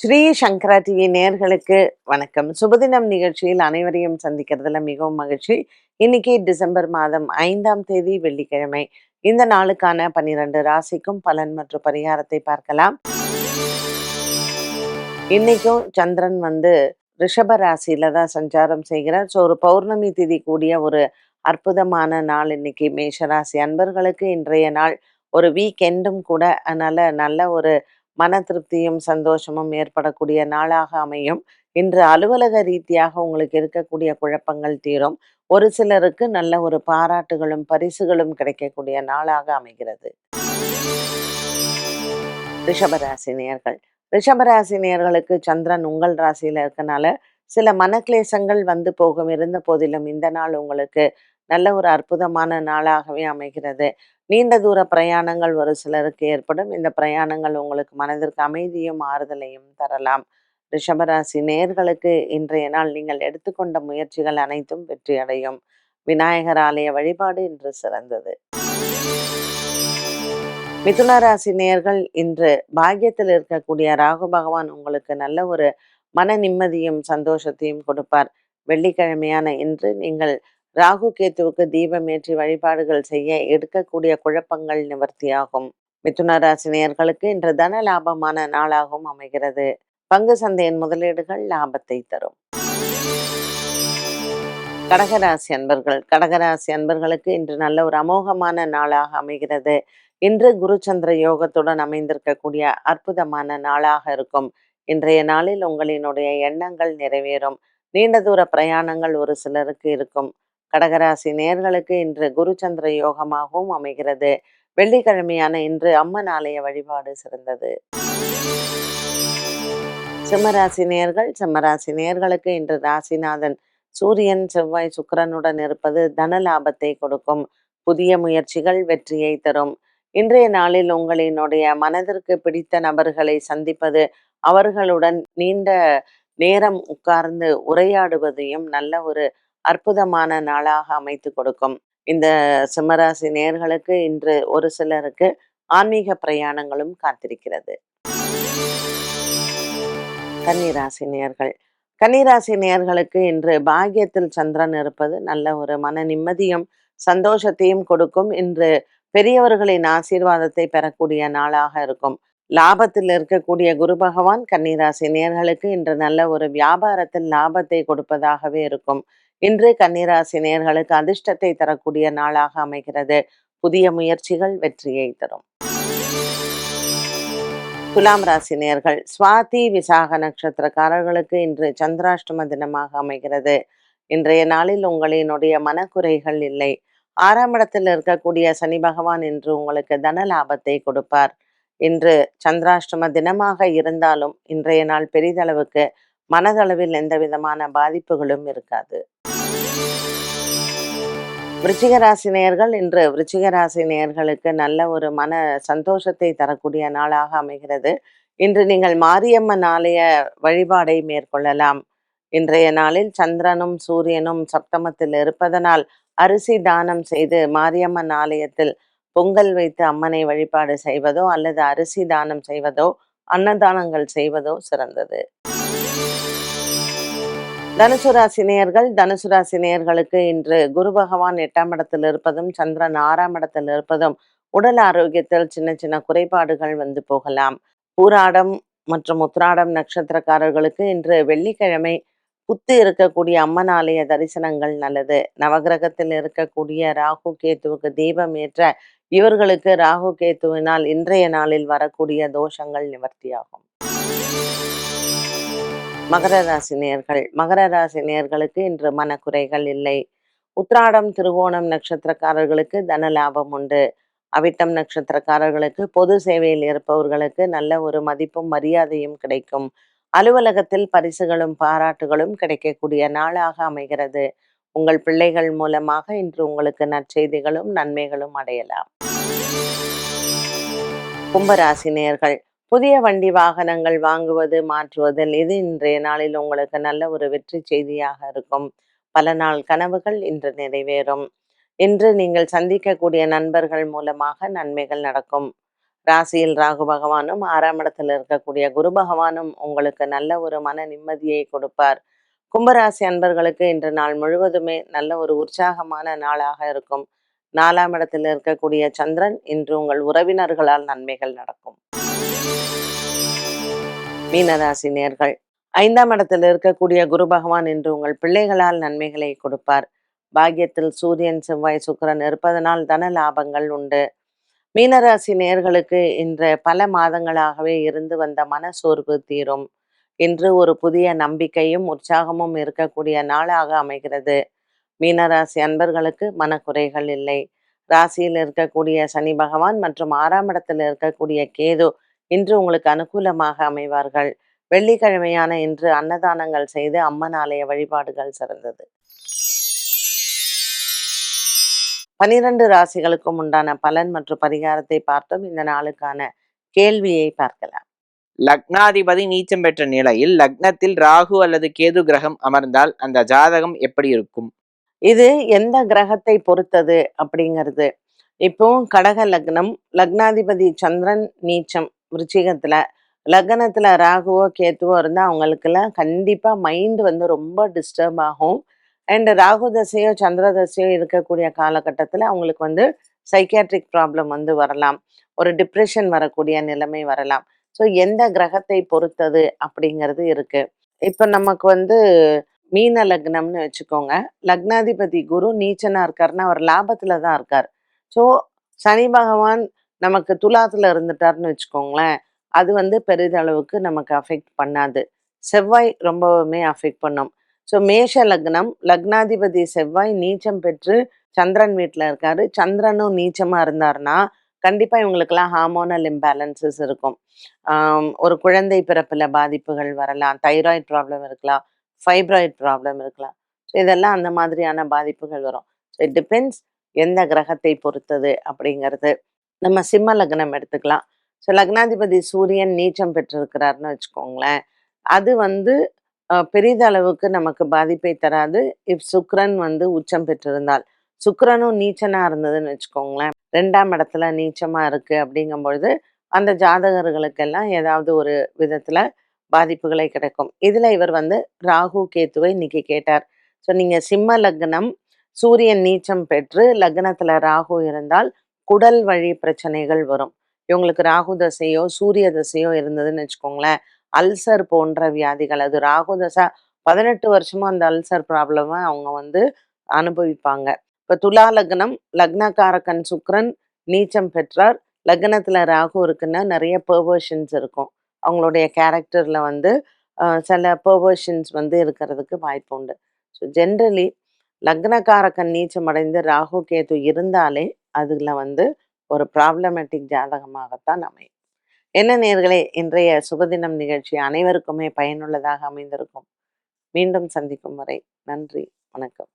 ஸ்ரீ சங்கரா TV நேர்களுக்கு வணக்கம். சுபதினம் நிகழ்ச்சியில் அனைவரையும் சந்திக்கிறதுல மிகவும் மகிழ்ச்சி. இன்னைக்கு டிசம்பர் மாதம் ஐந்தாம் தேதி வெள்ளிக்கிழமை. இந்த நாளுக்கான பன்னிரண்டு ராசிக்கும் பலன் மற்றும் பரிகாரத்தை பார்க்கலாம். இன்னைக்கும் சந்திரன் வந்து ரிஷப ராசியில தான் சஞ்சாரம் செய்கிறார். ஸோ ஒரு பௌர்ணமி திதி கூடிய ஒரு அற்புதமான நாள் இன்னைக்கு மேஷராசி அன்பர்களுக்கு இன்றைய நாள் ஒரு வீக் எண்டும் கூட அதனால நல்ல ஒரு மன திருப்தியும் சந்தோஷமும் ஏற்படக்கூடிய நாளாக அமையும். இன்று அலுவலக ரீதியாக உங்களுக்கு இருக்கக்கூடிய குழப்பங்கள் தீரும். ஒரு சிலருக்கு நல்ல ஒரு பாராட்டுகளும் பரிசுகளும் கிடைக்கக்கூடிய நாளாக அமைகிறது. ரிஷபராசி நேர்கள் ரிஷபராசி நேர்களுக்கு சந்திரன் உங்கள் ராசியில இருக்கனால சில மனக்லேசங்கள் வந்து போகும். இருந்த போதிலும் இந்த நாள் உங்களுக்கு நல்ல ஒரு அற்புதமான நாளாகவே அமைகிறது. நீண்ட தூர பிரயாணங்கள் ஒரு சிலருக்கு ஏற்படும். இந்த பிரயாணங்கள் உங்களுக்கு மனதிற்கு அமைதியும் ஆறுதலையும் தரலாம். ரிஷபராசி நேர்களுக்கு இன்றைய நாள் நீங்கள் எடுத்துக்கொண்ட முயற்சிகள் அனைத்தும் வெற்றியடையும் விநாயகர் ஆலய வழிபாடு இன்று சிறந்தது. மிதுன ராசி நேர்கள் இன்று பாக்கியத்தில் இருக்கக்கூடிய ராகு பகவான் உங்களுக்கு நல்ல ஒரு மன நிம்மதியும் சந்தோஷத்தையும் கொடுப்பார். வெள்ளிக்கிழமையான இன்று நீங்கள் ராகு கேத்துவுக்கு தீபம் ஏற்றி வழிபாடுகள் செய்ய எடுக்கக்கூடிய குழப்பங்கள் நிவர்த்தியாகும். மிதுன ராசினியர்களுக்கு இன்று தன லாபமான நாளாகவும் அமைகிறது. பங்கு சந்தையின் முதலீடுகள் லாபத்தை தரும். கடகராசி அன்பர்கள் கடகராசி அன்பர்களுக்கு இன்று நல்ல ஒரு அமோகமான நாளாக அமைகிறது. இன்று குருச்சந்திர யோகத்துடன் அமைந்திருக்கக்கூடிய அற்புதமான நாளாக இருக்கும். இன்றைய நாளில் உங்களினுடைய எண்ணங்கள் நிறைவேறும். நீண்ட தூர பிரயாணங்கள் ஒரு சிலருக்கு இருக்கும். கடகராசி நேர்களுக்கு இன்று குருச்சந்திர யோகமாகவும் அமைகிறது. வெள்ளிக்கிழமையான இன்று அம்மன் ஆலய வழிபாடு சிறந்தது. சிம்மராசி நேர்கள் சிம்மராசி நேர்களுக்கு இன்று ராசிநாதன் சூரியன் செவ்வாய் சுக்கரனுடன் இருப்பது தன லாபத்தை கொடுக்கும். புதிய முயற்சிகள் வெற்றியை தரும். இன்றைய நாளில் உங்களினுடைய மனதிற்கு பிடித்த நபர்களை சந்திப்பது அவர்களுடன் நீண்ட நேரம் உட்கார்ந்து உரையாடுவதையும் நல்ல ஒரு அற்புதமான நாளாக அமைத்து கொடுக்கும். இந்த சிம்மராசி நேர்களுக்கு இன்று ஒரு சிலருக்கு ஆன்மீக பிரயாணங்களும் காத்திருக்கிறது. கன்னிராசி நேர்கள். கன்னிராசி நேர்களுக்கு இன்று பாகியத்தில் சந்திரன் இருப்பது நல்ல ஒரு மன நிம்மதியும் சந்தோஷத்தையும் கொடுக்கும். இன்று பெரியவர்களின் ஆசீர்வாதத்தை பெறக்கூடிய நாளாக இருக்கும். லாபத்தில் இருக்கக்கூடிய குரு பகவான் கன்னிராசி நேர்களுக்கு இன்று நல்ல ஒரு வியாபாரத்தில் லாபத்தை கொடுப்பதாகவே இருக்கும். இன்று கன்னிராசி நேர்களுக்கு அதிர்ஷ்டத்தை தரக்கூடிய நாளாக அமைகிறது. புதிய முயற்சிகள் வெற்றியை தரும். துலாம் ராசி நேர்கள் சுவாதி விசாக நட்சத்திரக்காரர்களுக்கு இன்று சந்திராஷ்டம தினமாக அமைகிறது. இன்றைய நாளில் உங்களினுடைய மனக்குறைகள் இல்லை. ஆறாம் இடத்தில் இருக்கக்கூடிய சனி பகவான் இன்று உங்களுக்கு தன லாபத்தை கொடுப்பார். இன்று சந்திராஷ்டம தினமாக இருந்தாலும் இன்றைய நாள் பெரிதளவுக்கு மனதளவில் எந்த விதமான பாதிப்புகளும் இருக்காது. விருச்சிகராசி நேயர்கள் இன்று விருச்சிகராசி நேயர்களுக்கு நல்ல ஒரு மன சந்தோஷத்தை தரக்கூடிய நாளாக அமைகிறது. இன்று நீங்கள் மாரியம்மன் ஆலய வழிபாடை மேற்கொள்ளலாம். இன்றைய நாளில் சந்திரனும் சூரியனும் சப்தமத்தில் இருப்பதனால் அரிசி தானம் செய்து மாரியம்மன் ஆலயத்தில் பொங்கல் வைத்து அம்மனை வழிபாடு செய்வதோ அல்லது அரிசி தானம் செய்வதோ அன்னதானங்கள் செய்வதோ சிறந்தது. தனுசு ராசி நேயர்கள் தனுசு ராசி நேயர்களுக்கு இன்று குரு பகவான் எட்டாம் இடத்தில் இருப்பதும் சந்திரன் ஆறாம் இடத்தில் இருப்பதும் உடல் ஆரோக்கியத்தில் சின்ன சின்ன குறைபாடுகள் வந்து போகலாம். பூராடம் மற்றும் உத்ராடம் நட்சத்திரக்காரர்களுக்கு இன்று வெள்ளிக்கிழமை புத்து இருக்கக்கூடிய அம்மன் ஆலய தரிசனங்கள் நல்லது. நவகிரகத்தில் இருக்கக்கூடிய ராகு கேத்துவுக்கு தீபம் ஏற்ற இவர்களுக்கு ராகு கேத்துவினால் இன்றைய நாளில் வரக்கூடிய தோஷங்கள் நிவர்த்தியாகும். மகர ராசி நேர்கள். மகர ராசி நேர்களுக்கு இன்று மனக்குறைகள் இல்லை. உத்ராடம் திருவோணம் நட்சத்திரக்காரர்களுக்கு தன லாபம் உண்டு. அவிட்டம் நட்சத்திரக்காரர்களுக்கு பொது சேவையில் இருப்பவர்களுக்கு நல்ல ஒரு மதிப்பும் மரியாதையும் கிடைக்கும். அலுவலகத்தில் பரிசுகளும் பாராட்டுகளும் கிடைக்கக்கூடிய நாளாக அமைகிறது. உங்கள் பிள்ளைகள் மூலமாக இன்று உங்களுக்கு நற்செய்திகளும் நன்மைகளும் அடையலாம். கும்பராசினியர்கள் புதிய வண்டி வாகனங்கள் வாங்குவது மாற்றுவதில் இது இன்றைய நாளில் உங்களுக்கு நல்ல ஒரு வெற்றி செய்தியாக இருக்கும். பல நாள் கனவுகள் இன்று நிறைவேறும். இன்று நீங்கள் சந்திக்கக்கூடிய நண்பர்கள் மூலமாக நன்மைகள் நடக்கும். ராசியில் ராகு பகவானும் ஆறாம் இடத்தில் இருக்கக்கூடிய குரு பகவானும் உங்களுக்கு நல்ல ஒரு மன நிம்மதியை கொடுப்பார். கும்பராசி அன்பர்களுக்கு இன்று நாள் முழுவதுமே நல்ல ஒரு உற்சாகமான நாளாக இருக்கும். நாலாம் இடத்தில் இருக்கக்கூடிய சந்திரன் இன்று உங்கள் உறவினர்களால் நன்மைகள் நடக்கும். மீனராசி நேர்கள் ஐந்தாம் இடத்தில் இருக்கக்கூடிய குரு பகவான் இன்று உங்கள் பிள்ளைகளால் நன்மைகளை கொடுப்பார். பாக்கியத்தில் சூரியன் செவ்வாய் சுக்கிரன் இருப்பதனால் தன லாபங்கள் உண்டு. மீனராசி நேர்களுக்கு இன்று பல மாதங்களாகவே இருந்து வந்த மன சோர்வு தீரும். இன்று ஒரு புதிய நம்பிக்கையும் உற்சாகமும் இருக்கக்கூடிய நாளாக அமைகிறது. மீனராசி அன்பர்களுக்கு மனக்குறைகள் இல்லை. ராசியில் இருக்கக்கூடிய சனி பகவான் மற்றும் ஆறாம் இடத்தில் இருக்கக்கூடிய கேது இன்று உங்களுக்கு அனுகூலமாக அமைவார்கள். வெள்ளிக்கிழமையான இன்று அன்னதானங்கள் செய்து அம்மன் ஆலய வழிபாடுகள் சிறந்தது. பனிரெண்டு ராசிகளுக்கும் உண்டான பலன் மற்றும் பரிகாரத்தை பார்த்தோம். இந்த நாளுக்கான கேள்வியை பார்க்கலாம். லக்னாதிபதி நீச்சம் பெற்ற நிலையில் லக்னத்தில் ராகு அல்லது கேது கிரகம் அமர்ந்தால் அந்த ஜாதகம் எப்படி இருக்கும்? இது எந்த கிரகத்தை பொறுத்தது அப்படிங்கிறது. இப்போ கடக லக்னம் லக்னாதிபதி சந்திரன் நீச்சம் விருச்சிகத்துல லக்னத்துல ராகுவோ கேத்துவோ இருந்தால் அவங்களுக்கெல்லாம் கண்டிப்பா மைண்ட் வந்து ரொம்ப டிஸ்டர்ப் ஆகும். அண்ட் ராகு தசையோ சந்திர தசையோ இருக்கக்கூடிய காலகட்டத்தில் அவங்களுக்கு வந்து சைக்கியாட்ரிக் ப்ராப்ளம் வந்து வரலாம். ஒரு டிப்ரெஷன் வரக்கூடிய நிலைமை வரலாம். ஸோ எந்த கிரகத்தை பொறுத்தது அப்படிங்கிறது இருக்கு. இப்போ நமக்கு வந்து மீன லக்னம்னு வச்சுக்கோங்க. லக்னாதிபதி குரு நீச்சனா இருக்காருன்னா அவர் லாபத்துல தான் இருக்கார். ஸோ சனி பகவான் நமக்கு துலாத்துல இருந்துட்டாருன்னு வச்சுக்கோங்களேன் அது வந்து பெரிதளவுக்கு நமக்கு அஃபெக்ட் பண்ணாது. செவ்வாய் ரொம்பவுமே அஃபெக்ட் பண்ணும். ஸோ மேஷ லக்னம் லக்னாதிபதி செவ்வாய் நீச்சம் பெற்று சந்திரன் வீட்டில் இருக்காரு. சந்திரனும் நீச்சமாக இருந்தார்னா கண்டிப்பாக இவங்களுக்கெல்லாம் ஹார்மோனல் இம்பேலன்சஸ் இருக்கும். ஒரு குழந்தை பிறப்பில் பாதிப்புகள் வரலாம் தைராய்டு ப்ராப்ளம் இருக்கலாம் ஃபைப்ராய்ட் ப்ராப்ளம் இருக்கலாம். ஸோ இதெல்லாம் அந்த மாதிரியான பாதிப்புகள் வரும். ஸோ இட் டிபெண்ட்ஸ் எந்த கிரகத்தை பொறுத்தது அப்படிங்கிறது. நம்ம சிம்ம லக்னம் எடுத்துக்கலாம். ஸோ லக்னாதிபதி சூரியன் நீச்சம் பெற்றிருக்கிறாருன்னு வச்சுக்கோங்களேன். அது வந்து பெரிதளவுக்கு நமக்கு பாதிப்பை தராது. இப் சுக்ரன் வந்து உச்சம் பெற்றிருந்தால். சுக்ரனும் நீச்சனா இருந்ததுன்னு வச்சுக்கோங்களேன். ரெண்டாம் இடத்துல நீச்சமா இருக்கு அப்படிங்கும் பொழுது அந்த ஜாதகர்களுக்கெல்லாம் ஏதாவது ஒரு விதத்துல பாதிப்புகளை கிடைக்கும். இதில் இவர் வந்து ராகு கேத்துவை இன்னைக்கு கேட்டார். ஸோ நீங்கள் சிம்ம லக்னம் சூரியன் நீச்சம் பெற்று லக்னத்தில் ராகு இருந்தால் குடல் வழி பிரச்சனைகள் வரும். இவங்களுக்கு ராகு தசையோ சூரிய தசையோ இருந்ததுன்னு வச்சுக்கோங்களேன். அல்சர் போன்ற வியாதிகள் அது ராகு தசை பதினெட்டு வருஷமும் அந்த அல்சர் ப்ராப்ளமை அவங்க வந்து அனுபவிப்பாங்க. இப்போ துலா லக்னம் லக்னக்காரக்கன் சுக்ரன் நீச்சம் பெற்றார். லக்னத்தில் ராகு இருக்குன்னா நிறைய பெர்வர்ஷன்ஸ் இருக்கும். அவங்களுடைய கேரக்டர்ல வந்து சில பெர்வர்ஷன்ஸ் வந்து இருக்கிறதுக்கு வாய்ப்பு உண்டு. ஸோ ஜென்ரலி லக்னக்காரக்கன் நீச்சமடைந்து ராகு கேது இருந்தாலே அதில் வந்து ஒரு ப்ராப்ளமேட்டிக் ஜாதகமாகத்தான் அமையும். என்ன நேர்களே இன்றைய சுபதினம் நிகழ்ச்சி அனைவருக்குமே பயனுள்ளதாக அமைந்திருக்கும். மீண்டும் சந்திக்கும் வரை நன்றி வணக்கம்.